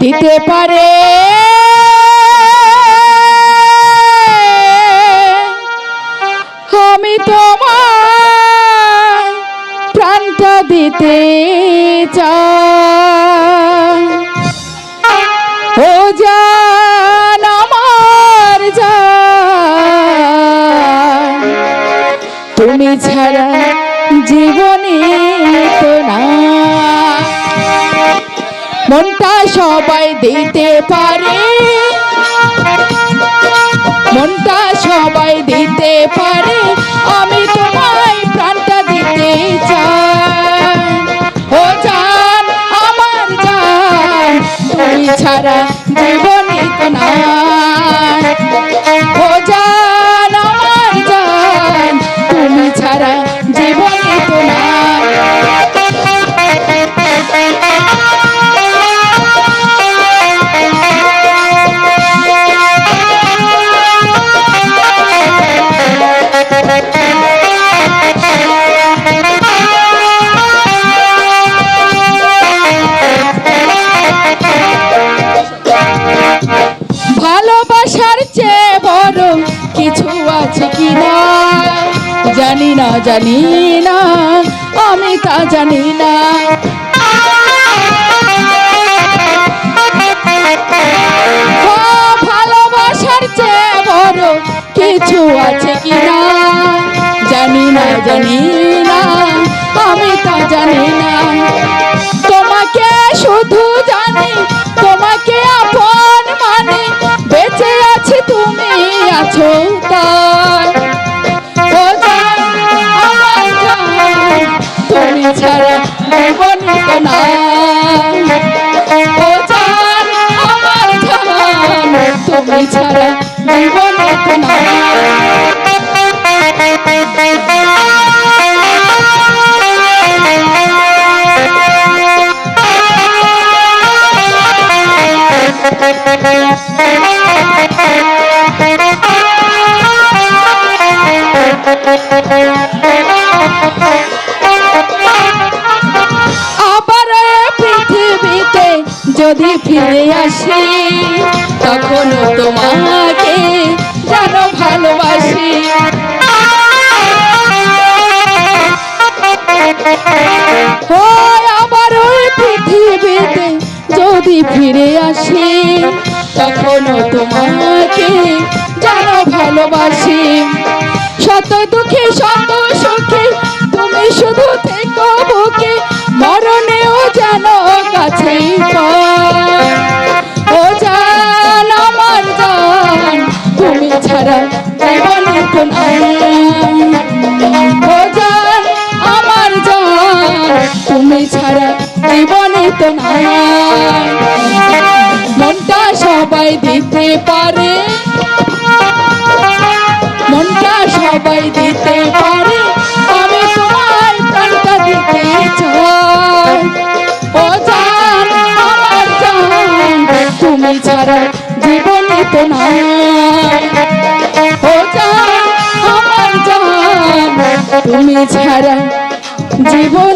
দিতে পারে। আমি তোমার প্রাণটা দিতে চাই। আমার তুমি ছাড়া জীবনে তো না সবাই দিতে পারে। মনটা সবাই দিতে পারে। আমি না জানি না আমি তা জানি না ভালোবাসার চেয়ে বড় কিছু আছে কি না জানি না জানি না আমি তা জানি না তোমাকে শুধু তুমি ছাড়া জীবন তো যদি ফিরে আসি তখন তোমাকে যেন ভালোবাসি। ওই পৃথিবীতে যদি ফিরে আসি তখন তোমাকে যেন ভালোবাসি। শত দুঃখে, শত সুখে তুমি শুধু থেকো আমার তুমি ছাড়া জীবনে তো মনটা সবাই দিতে পারে, মনটা সবাই দিতে পারে, আমি তোমার প্রাণটা আমার জান তুমি ছাড়া জীবনে তো নাই। ছাড়া জীবনে